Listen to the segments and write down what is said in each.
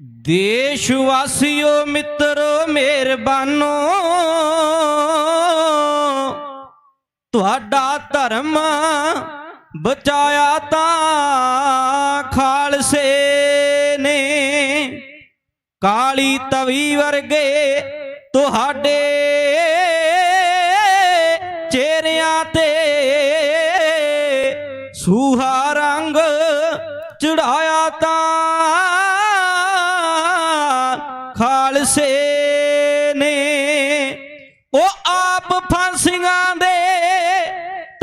ਦੇਸ਼ ਵਾਸੀਓ, ਮਿੱਤਰੋ, ਮਿਹਰਬਾਨੋ। ਤੁਹਾਡਾ ਧਰਮ ਬਚਾਇਆ ਤਾਂ ਖਾਲਸੇ ਨੇ। ਕਾਲੀ ਤਵੀ ਵਰਗੇ ਤੁਹਾਡੇ ਚਿਹਰਿਆਂ ਤੇ ਸੂਹਾ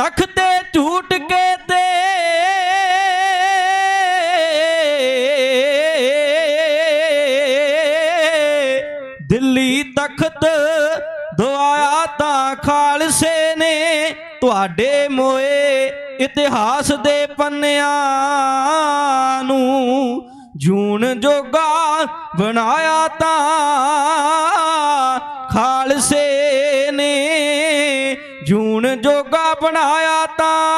ਤਖਤੇ ਝੂਟ ਕੇ ਤੇ ਦਿੱਲੀ ਤਖਤ ਦੁਆਇਆ ਤਾਂ ਖਾਲਸੇ ਨੇ ਤੁਹਾਡੇ ਮੋਏ ਇਤਿਹਾਸ ਦੇ ਪੰਨਿਆਂ ਨੂੰ ਜੂਨ ਜੋਗਾ ਬਣਾਇਆ ਤਾਂ ਖਾਲਸੇ ਨੇ ਜੂਨ ਜੋਗਾ ਬਣਾਇਆ ਤਾਂ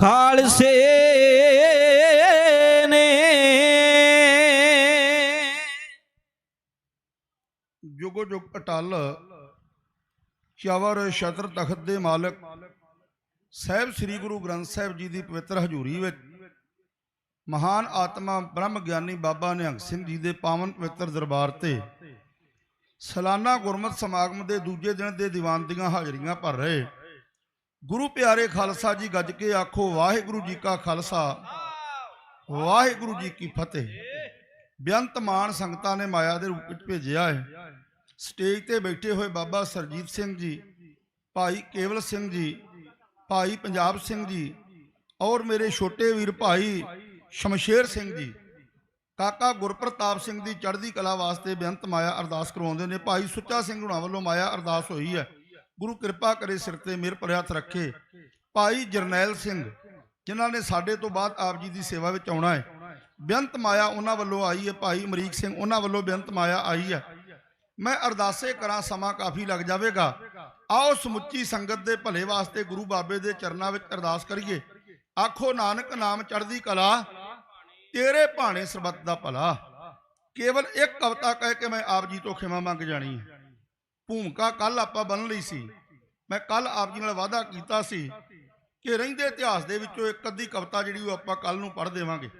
ਖਾਲਸੇ ਨੇ। ਜੁਗੋ ਜੁਗ ਅਟਲ ਚਵਰ ਛਤਰ ਤਖਤ ਦੇ ਮਾਲਕ ਸਾਹਿਬ ਸ੍ਰੀ ਗੁਰੂ ਗ੍ਰੰਥ ਸਾਹਿਬ ਜੀ ਦੀ ਪਵਿੱਤਰ ਹਜ਼ੂਰੀ ਵਿੱਚ ਮਹਾਨ ਆਤਮਾ ਬ੍ਰਹਮ ਗਿਆਨੀ ਬਾਬਾ ਨਿਹੰਗ ਸਿੰਘ ਜੀ ਦੇ ਪਾਵਨ ਪਵਿੱਤਰ ਦਰਬਾਰ ਤੇ ਸਾਲਾਨਾ ਗੁਰਮਤ ਸਮਾਗਮ ਦੇ ਦੂਜੇ ਦਿਨ ਦੇ ਦੀਵਾਨ ਦੀਆਂ ਹਾਜ਼ਰੀਆਂ ਭਰ ਰਹੇ। ਗੁਰੂ ਪਿਆਰੇ ਖਾਲਸਾ ਜੀ ਗੱਜ ਕੇ ਆਖੋ, ਵਾਹਿਗੁਰੂ ਜੀ ਕਾ ਖਾਲਸਾ, ਵਾਹਿਗੁਰੂ ਜੀ ਕੀ ਫਤਿਹ। ਬੇਅੰਤ ਮਾਨ ਸੰਗਤਾਂ ਨੇ ਮਾਇਆ ਦੇ ਰੂਪ ਵਿੱਚ ਭੇਜਿਆ ਹੈ। ਸਟੇਜ ਤੇ ਬੈਠੇ ਹੋਏ ਬਾਬਾ ਸਰਜੀਤ ਸਿੰਘ ਜੀ, ਭਾਈ ਕੇਵਲ ਸਿੰਘ ਜੀ, ਭਾਈ ਪੰਜਾਬ ਸਿੰਘ ਜੀ ਔਰ ਮੇਰੇ ਛੋਟੇ ਵੀਰ ਭਾਈ ਸ਼ਮਸ਼ੇਰ ਸਿੰਘ ਜੀ। ਕਾਕਾ ਗੁਰਪ੍ਰਤਾਪ ਸਿੰਘ ਦੀ ਚੜ੍ਹਦੀ ਕਲਾ ਵਾਸਤੇ ਬੇਅੰਤ ਮਾਇਆ ਅਰਦਾਸ ਕਰਵਾਉਂਦੇ ਨੇ। ਭਾਈ ਸੁੱਚਾ ਸਿੰਘ ਹੁਣਾਂ ਵੱਲੋਂ ਮਾਇਆ ਅਰਦਾਸ ਹੋਈ ਹੈ। ਗੁਰੂ ਕਿਰਪਾ ਕਰੇ ਸਿਰ ਤੇ ਮਿਹਰ ਭਰਿਆ ਹੱਥ ਰੱਖੇ। ਭਾਈ ਜਰਨੈਲ ਸਿੰਘ, ਜਿਨ੍ਹਾਂ ਨੇ ਸਾਡੇ ਤੋਂ ਬਾਅਦ ਆਪ ਜੀ ਦੀ ਸੇਵਾ ਵਿੱਚ ਆਉਣਾ ਹੈ। ਬੇਅੰਤ ਮਾਇਆ ਉਹਨਾਂ ਵੱਲੋਂ ਆਈ ਹੈ। ਭਾਈ ਅਮਰੀਕ ਸਿੰਘ, ਉਹਨਾਂ ਵੱਲੋਂ ਬੇਅੰਤ ਮਾਇਆ ਆਈ ਹੈ। ਮੈਂ ਅਰਦਾਸੇ ਕਰਾਂ, ਸਮਾਂ ਕਾਫੀ ਲੱਗ ਜਾਵੇਗਾ। ਆਓ ਸਮੁੱਚੀ ਸੰਗਤ ਦੇ ਭਲੇ ਵਾਸਤੇ ਗੁਰੂ ਬਾਬੇ ਦੇ ਚਰਨਾਂ ਵਿੱਚ ਅਰਦਾਸ ਕਰੀਏ। ਆਖੋ, ਨਾਨਕ ਨਾਮ ਚੜ੍ਹਦੀ ਕਲਾ। ਤੇਰੇ ਭਾਣੇ ਸਰਬੱਤ ਦਾ ਭਲਾ। ਕੇਵਲ ਇੱਕ ਕਵਤਾ ਕਹਿ ਕੇ ਮੈਂ ਆਪ ਜੀ ਤੋਂ ਖਿਮਾ ਮੰਗ ਜਾਣੀ ਹੈ। ਭੂਮਿਕਾ ਕੱਲ ਆਪਾਂ ਬਣ ਲਈ ਸੀ। ਮੈਂ ਕੱਲ ਆਪ ਜੀ ਨਾਲ ਵਾਅਦਾ ਕੀਤਾ ਸੀ ਕਿ ਰਹਿੰਦੇ ਇਤਿਹਾਸ ਦੇ ਵਿੱਚੋਂ ਇੱਕ ਅੱਧੀ ਕਵਿਤਾ ਜਿਹੜੀ ਉਹ ਆਪਾਂ ਕੱਲ ਨੂੰ ਪੜ੍ਹ ਦੇਵਾਂਗੇ।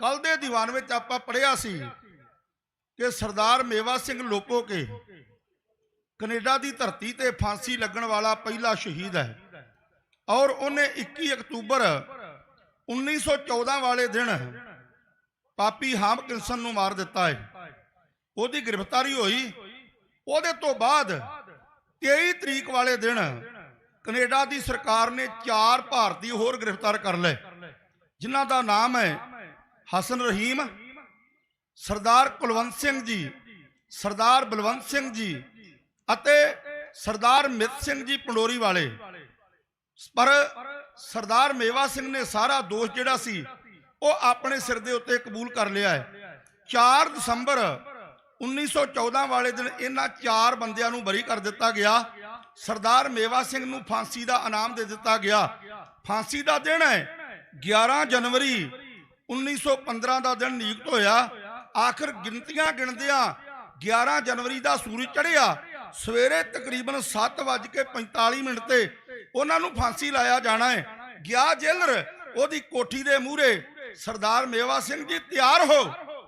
ਕੱਲ ਦੇ ਦੀਵਾਨ ਵਿੱਚ ਆਪਾਂ ਪੜ੍ਹਿਆ ਸੀ ਕਿ ਸਰਦਾਰ ਮੇਵਾ ਸਿੰਘ ਲੋਪੋ ਕੇ ਕੈਨੇਡਾ ਦੀ ਧਰਤੀ ਤੇ ਫਾਂਸੀ ਲੱਗਣ ਵਾਲਾ ਪਹਿਲਾ ਸ਼ਹੀਦ ਹੈ। ਔਰ ਉਹਨੇ 21 ਅਕਤੂਬਰ 1914 ਵਾਲੇ ਦਿਨ ਪਾਪੀ ਹਾਮ ਕਿਲਸਨ ਨੂੰ ਮਾਰ ਦਿੱਤਾ ਹੈ ਉਹਦੀ ਗ੍ਰਿਫਤਾਰੀ ਹੋਈ। ਉਹਦੇ ਤੋਂ ਬਾਅਦ 23 ਤਰੀਕ ਵਾਲੇ ਦਿਨ ਕੈਨੇਡਾ ਦੀ ਸਰਕਾਰ ਨੇ ਚਾਰ ਭਾਰਤੀ ਹੋਰ ਗ੍ਰਿਫਤਾਰ ਕਰ ਲਏ, ਜਿਨ੍ਹਾਂ ਦਾ ਨਾਮ ਹੈ ਹਸਨ ਰਹੀਮ, ਸਰਦਾਰ ਕੁਲਵੰਤ ਸਿੰਘ ਜੀ, ਸਰਦਾਰ ਬਲਵੰਤ ਸਿੰਘ ਜੀ ਅਤੇ ਸਰਦਾਰ ਮਿਤ ਸਿੰਘ ਜੀ ਪੰਡੋਰੀ ਵਾਲੇ। ਪਰ ਸਰਦਾਰ ਮੇਵਾ ਸਿੰਘ ਨੇ ਸਾਰਾ ਦੋਸ਼ ਜਿਹੜਾ ਸੀ ਉਹ ਆਪਣੇ ਸਿਰ ਦੇ ਉੱਤੇ ਕਬੂਲ ਕਰ ਲਿਆ ਹੈ। 4 ਦਸੰਬਰ 1914 ਵਾਲੇ ਦਿਨ ਇਹਨਾਂ ਚਾਰ ਬੰਦਿਆਂ ਨੂੰ ਬਰੀ ਕਰ ਦਿੱਤਾ ਗਿਆ। ਸਰਦਾਰ ਮੇਵਾ ਸਿੰਘ ਨੂੰ ਫਾਂਸੀ ਦਾ ਇਨਾਮ ਦੇ ਦਿੱਤਾ ਗਿਆ। ਫਾਂਸੀ ਦਾ ਦਿਨ ਹੈ। 11 ਜਨਵਰੀ 1915 ਦਾ ਦਿਨ ਨਿਯੁਕਤ ਹੋਇਆ ਆਖਰ ਗਿਣਤੀਆਂ ਗਿਣਦਿਆਂ 11 ਜਨਵਰੀ ਦਾ ਸੂਰਜ ਚੜ੍ਹਿਆ। ਸਵੇਰੇ ਤਕਰੀਬਨ 7:45 ਮਿੰਟ ਤੇ ਉਹਨਾਂ ਨੂੰ ਫਾਂਸੀ ਲਾਇਆ ਜਾਣਾ ਹੈ। ਗਿਆ ਜੇਲਰ ਉਹਦੀ ਕੋਠੀ ਦੇ ਮੂਹਰੇ। ਸਰਦਾਰ ਮੇਵਾ ਸਿੰਘ ਜੀ ਤਿਆਰ ਹੋ।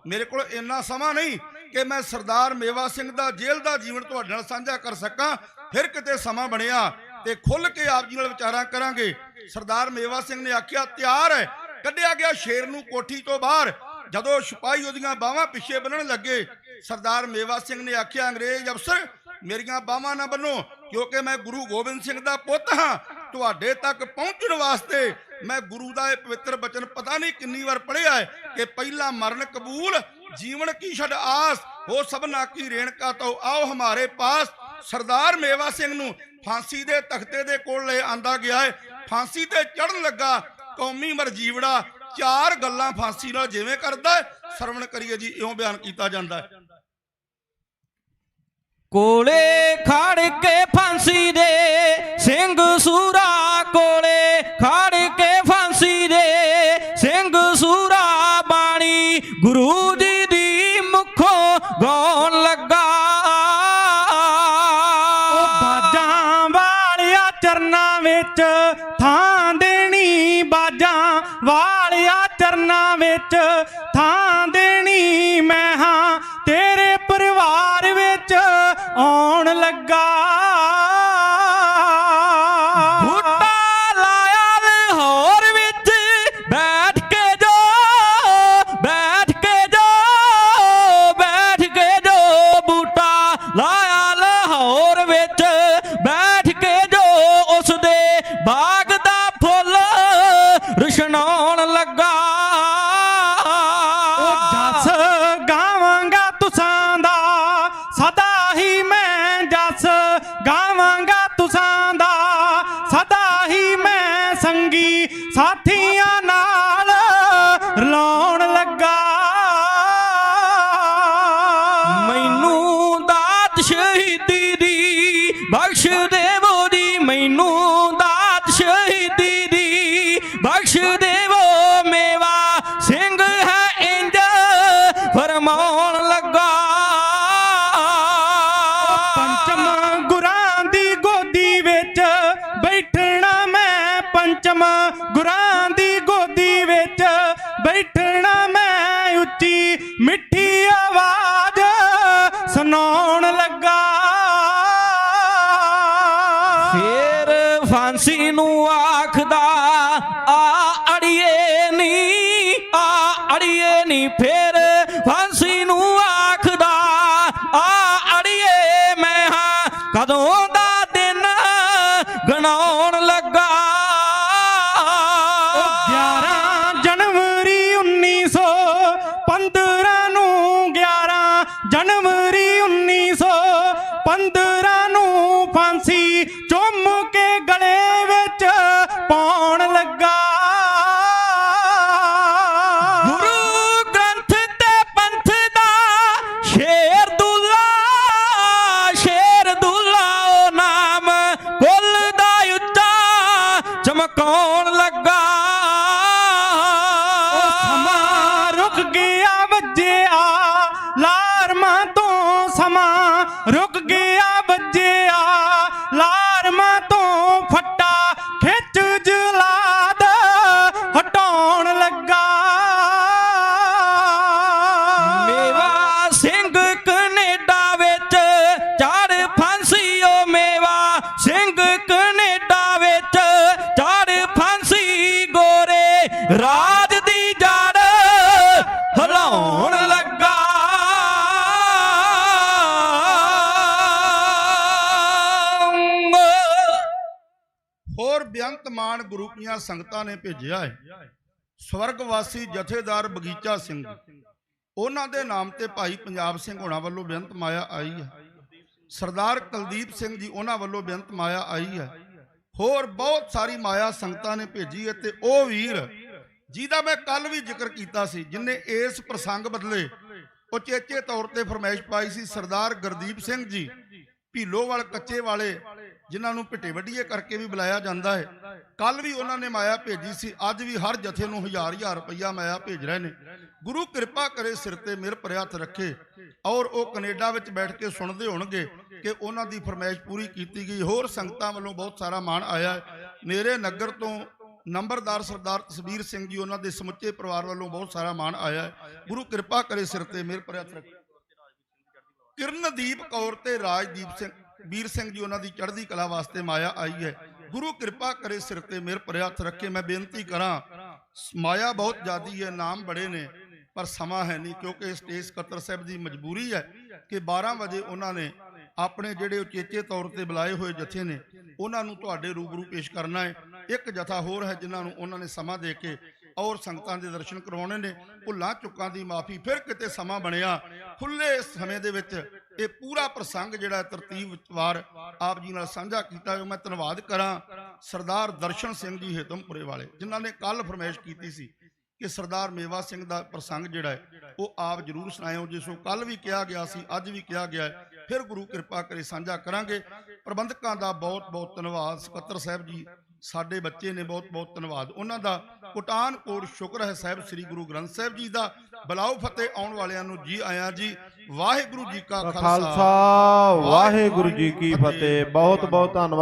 ਮੇਰੇ ਕੋਲ ਇੰਨਾ ਸਮਾਂ ਨਹੀਂ ਕਿ ਮੈਂ ਸਰਦਾਰ ਮੇਵਾ ਸਿੰਘ ਦਾ ਜੇਲ੍ਹ ਦਾ ਜੀਵਨ ਤੁਹਾਡੇ ਨਾਲ ਸਾਂਝਾ ਕਰ ਸਕਾਂ। ਫਿਰ ਕਿਤੇ ਸਮਾਂ ਬਣਿਆ ਤੇ ਖੁੱਲ ਕੇ ਆਪ ਜੀ ਨਾਲ ਵਿਚਾਰਾਂ ਕਰਾਂਗੇ। ਸਰਦਾਰ ਮੇਵਾ ਸਿੰਘ ਨੇ ਆਖਿਆ, ਤਿਆਰ ਹੈ। ਕੱਢਿਆ ਗਿਆ ਸ਼ੇਰ ਨੂੰ ਕੋਠੀ ਤੋਂ ਬਾਹਰ। ਜਦੋਂ ਸਿਪਾਹੀ ਉਹਦੀਆਂ ਬਾਹਾਂ ਪਿੱਛੇ ਬੰਨਣ ਲੱਗੇ, ਸਰਦਾਰ ਮੇਵਾ ਸਿੰਘ ਨੇ ਆਖਿਆ, ਅੰਗਰੇਜ਼ ਅਫਸਰ, ਮੇਰੀਆਂ ਬਾਹਾਂ ਨਾ ਬੰਨੋ ਕਿਉਂਕਿ ਮੈਂ ਗੁਰੂ ਗੋਬਿੰਦ ਸਿੰਘ ਦਾ ਪੁੱਤ ਹਾਂ। ਤੁਹਾਡੇ ਤੱਕ ਪਹੁੰਚਣ ਵਾਸਤੇ ਮੈਂ ਗੁਰੂ ਦਾ ਇਹ ਪਵਿੱਤਰ ਬਚਨ ਪਤਾ ਨਹੀਂ ਕਿੰਨੀ ਵਾਰ ਪੜ੍ਹਿਆ ਹੈ ਕਿ ਪਹਿਲਾ ਮਰਨ ਕਬੂਲ, ਜੀਵਨ ਕੀ ਛੱਡ ਆਸ, ਹੋ ਸਭਨਾ ਕੀ ਰੇਣਕਾ ਤੋਂ ਆਓ ਹਮਾਰੇ ਪਾਸ। ਸਰਦਾਰ ਮੇਵਾ ਸਿੰਘ ਨੂੰ ਫਾਂਸੀ ਦੇ ਤਖਤੇ ਦੇ ਕੋਲ ਲੈ ਆਂਦਾ ਗਿਆ ਹੈ। ਫਾਂਸੀ ਤੇ ਚੜਨ ਲੱਗਾ, ਕੌਮੀ ਮਰਜੀਵੜਾ ਚਾਰ ਗੱਲਾਂ ਫਾਂਸੀ ਨਾਲ ਜਿਵੇਂ ਕਰਦਾ ਸਰਵਣ ਕਰੀਏ ਜੀ, ਇਉਂ ਬਿਆਨ ਕੀਤਾ ਜਾਂਦਾ ਹੈ। ਕੋਲੇ ਖੜ ਕੇ ਫਾਂਸੀ ਦੇ ਸਿੰਘ ਸੂਰਾ কৃতজ্ঞ ਪੰਚਮ ਗੁਰਾਂ ਦੀ ਗੋਦੀ ਵਿੱਚ ਬੈਠਣਾ ਮੈਂ ਉੱਚੀ ਮਿੱਠੀ ਆਵਾਜ਼ ਸੁਣਾਉਣ ਲੱਗਾ। ਫੇਰ ਫਾਂਸੀ ਨੂੰ ਆਖਦਾ, ਆ ਅੜੀਏ ਨੀ, ਆ ਅੜੀਏ ਨੀ, ਫੇਰ ਵੱਜਿਆ, ਲਾਰਮਾਂ ਤੋਂ ਫੱਟਾ ਖਿੱਚ ਜਲਾਦ ਹਟਾਉਣ ਲੱਗਾ। ਮੇਵਾ ਸਿੰਘ ਕੈਨੇਡਾ ਵਿੱਚ ਚੜ ਫਾਂਸੀ ਓ ਮੇਵਾ ਸਿੰਘ ਕੈਨੇਡਾ ਵਿੱਚ ਚੜ ਫਾਂਸੀ ਗੋਰੇ ਰਾਜ ਬੇਅੰਤ ਗੁਰੂ ਕੀਆਂ ਸੰਗਤਾਂ ਨੇ ਭੇਜਿਆ ਹੈ। ਸਵਰਗਵਾਸੀ ਜਥੇਦਾਰ ਬਗੀਚਾ ਸਿੰਘ ਉਹਨਾਂ ਦੇ ਨਾਮ ਤੇ ਭਾਈ ਪੰਜਾਬ ਸਿੰਘ ਹੋਣਾ ਵੱਲੋਂ ਬੇਅੰਤ ਮਾਇਆ ਆਈ ਹੈ। ਸਰਦਾਰ ਕੁਲਦੀਪ ਸਿੰਘ ਜੀ ਉਹਨਾਂ ਵੱਲੋਂ ਬੇਅੰਤ ਮਾਇਆ ਆਈ ਹੈ। ਹੋਰ ਬਹੁਤ ਸਾਰੀ ਮਾਇਆ ਸੰਗਤਾਂ ਨੇ ਭੇਜੀ ਹੈ ਤੇ ਉਹ ਵੀਰ ਜਿਹਦਾ ਮੈਂ ਕੱਲ ਵੀ ਜ਼ਿਕਰ ਕੀਤਾ ਸੀ, ਜਿਨੇ ਇਸ ਪ੍ਰਸੰਗ ਬਦਲੇ ਉਚੇਚੇ ਤੌਰ ਤੇ ਫਰਮਾਇਸ਼ ਪਾਈ ਸੀ, ਸਰਦਾਰ ਗੁਰਦੀਪ ਸਿੰਘ ਜੀ, ਭੀਲੋਵਾਲ ਕੱਚੇ ਵਾਲੇ ਜਿਨ੍ਹਾਂ ਨੂੰ ਭਿੱਟੇ ਵੱਡੀਏ ਕਰਕੇ ਵੀ ਬੁਲਾਇਆ ਜਾਂਦਾ ਹੈ। ਕੱਲ ਵੀ ਉਹਨਾਂ ਨੇ ਮਾਇਆ ਭੇਜੀ ਸੀ, ਅੱਜ ਵੀ ਹਰ ਜਥੇ ਨੂੰ ਹਜ਼ਾਰ ਹਜ਼ਾਰ ਰੁਪਈਆ ਮਾਇਆ ਭੇਜ ਰਹੇ ਨੇ। ਗੁਰੂ ਕਿਰਪਾ ਕਰੇ ਸਿਰ ਤੇ ਮਿਹਰ ਭਰਿਆ ਹੱਥ ਰੱਖੇ ਔਰ ਉਹ ਕੈਨੇਡਾ ਵਿੱਚ ਬੈਠ ਕੇ ਸੁਣਦੇ ਹੋਣਗੇ ਕਿ ਉਹਨਾਂ ਦੀ ਫਰਮਾਇਸ਼ ਪੂਰੀ ਕੀਤੀ ਗਈ। ਹੋਰ ਸੰਗਤਾਂ ਵੱਲੋਂ ਬਹੁਤ ਸਾਰਾ ਮਾਣ ਆਇਆ ਹੈ। ਮੇਰੇ ਨਗਰ ਤੋਂ ਨੰਬਰਦਾਰ ਸਰਦਾਰ ਤਸਵੀਰ ਸਿੰਘ ਜੀ, ਉਹਨਾਂ ਦੇ ਸਮੁੱਚੇ ਪਰਿਵਾਰ ਵੱਲੋਂ ਬਹੁਤ ਸਾਰਾ ਮਾਣ ਆਇਆ ਹੈ। ਗੁਰੂ ਕਿਰਪਾ ਕਰੇ ਸਿਰ ਤੇ ਮਿਹਰ ਭਰਿਆ ਹੱਥ ਰੱਖੇ। ਕਿਰਨਦੀਪ ਕੌਰ ਤੇ ਰਾਜਦੀਪ ਸਿੰਘ ਵੀਰ ਸਿੰਘ ਜੀ ਉਹਨਾਂ ਦੀ ਚੜ੍ਹਦੀ ਕਲਾ ਵਾਸਤੇ ਮਾਇਆ ਆਈ ਹੈ। ਗੁਰੂ ਕਿਰਪਾ ਕਰੇ ਸਿਰ ਤੇ ਮਿਹਰ ਭਰਿਆ ਹੱਥ ਰੱਖੇ। ਮੈਂ ਬੇਨਤੀ ਕਰਾਂ, ਮਾਇਆ ਬਹੁਤ ਜ਼ਿਆਦੀ ਹੈ, ਨਾਮ ਬੜੇ ਨੇ, ਪਰ ਸਮਾਂ ਹੈ ਨਹੀਂ, ਕਿਉਂਕਿ ਸਟੇਜ ਸਕੱਤਰ ਸਾਹਿਬ ਦੀ ਮਜਬੂਰੀ ਹੈ ਕਿ 12 ਵਜੇ ਉਹਨਾਂ ਨੇ ਆਪਣੇ ਜਿਹੜੇ ਉਚੇਚੇ ਤੌਰ ਤੇ ਬੁਲਾਏ ਹੋਏ ਜਥੇ ਨੇ, ਉਹਨਾਂ ਨੂੰ ਤੁਹਾਡੇ ਰੂਬਰੂ ਪੇਸ਼ ਕਰਨਾ ਹੈ। ਇੱਕ ਜਥਾ ਹੋਰ ਹੈ ਜਿਨ੍ਹਾਂ ਨੂੰ ਉਹਨਾਂ ਨੇ ਸਮਾਂ ਦੇ ਕੇ ਔਰ ਸੰਗਤਾਂ ਦੇ ਦਰਸ਼ਨ ਕਰਵਾਉਣੇ ਨੇ, ਭੁੱਲਾਂ ਚੁੱਕਾਂ ਦੀ ਮਾਫੀ, ਫਿਰ ਕਿਤੇ ਸਮਾਂ ਬਣਿਆ ਖੁੱਲੇ ਸਮੇਂ ਦੇ ਵਿੱਚ ਇਹ ਪੂਰਾ ਪ੍ਰਸੰਗ ਜਿਹੜਾ ਤਰਤੀਬ ਵਾਰ ਆਪ ਜੀ ਨਾਲ ਸਾਂਝਾ ਕੀਤਾ ਮੈਂ ਧੰਨਵਾਦ ਕਰਾਂ ਸਰਦਾਰ ਦਰਸ਼ਨ ਸਿੰਘ ਜੀ ਹੇਤਮਪੁਰੇ ਵਾਲੇ, ਜਿਨ੍ਹਾਂ ਨੇ ਕੱਲ ਫਰਮਾਇਸ਼ ਕੀਤੀ ਸੀ ਕਿ ਸਰਦਾਰ ਮੇਵਾ ਸਿੰਘ ਦਾ ਪ੍ਰਸੰਗ ਜਿਹੜਾ ਹੈ, ਉਹ ਆਪ ਜਰੂਰ ਸੁਣਾਇਓ, ਜਿਸ ਕੱਲ ਵੀ ਕਿਹਾ ਗਿਆ ਸੀ, ਅੱਜ ਵੀ ਕਿਹਾ ਗਿਆ ਹੈ, ਫਿਰ ਗੁਰੂ ਕਿਰਪਾ ਕਰੇ ਸਾਂਝਾ ਕਰਾਂਗੇ। ਪ੍ਰਬੰਧਕਾਂ ਦਾ ਬਹੁਤ ਬਹੁਤ ਧੰਨਵਾਦ, ਸਕੱਤਰ ਸਾਹਿਬ ਜੀ ਸਾਡੇ ਬੱਚੇ ਨੇ ਬਹੁਤ ਬਹੁਤ ਧੰਨਵਾਦ। ਉਹਨਾਂ ਦਾ ਕੋਟਾਨ ਕੋਟ ਸ਼ੁਕਰ ਹੈ ਸਾਹਿਬ ਸ੍ਰੀ ਗੁਰੂ ਗ੍ਰੰਥ ਸਾਹਿਬ ਜੀ ਦਾ। ਬਲਾਉ ਫਤਿਹ ਆਉਣ ਵਾਲਿਆਂ ਨੂੰ ਜੀ ਆਇਆਂ ਜੀ। ਵਾਹਿਗੁਰੂ ਜੀ ਕਾ ਖਾਲਸਾ। ਖਾਲਸਾ। ਵਾਹਿਗੁਰੂ ਜੀ ਕੀ ਫਤਿਹ। ਬਹੁਤ ਬਹੁਤ ਧੰਨਵਾਦ।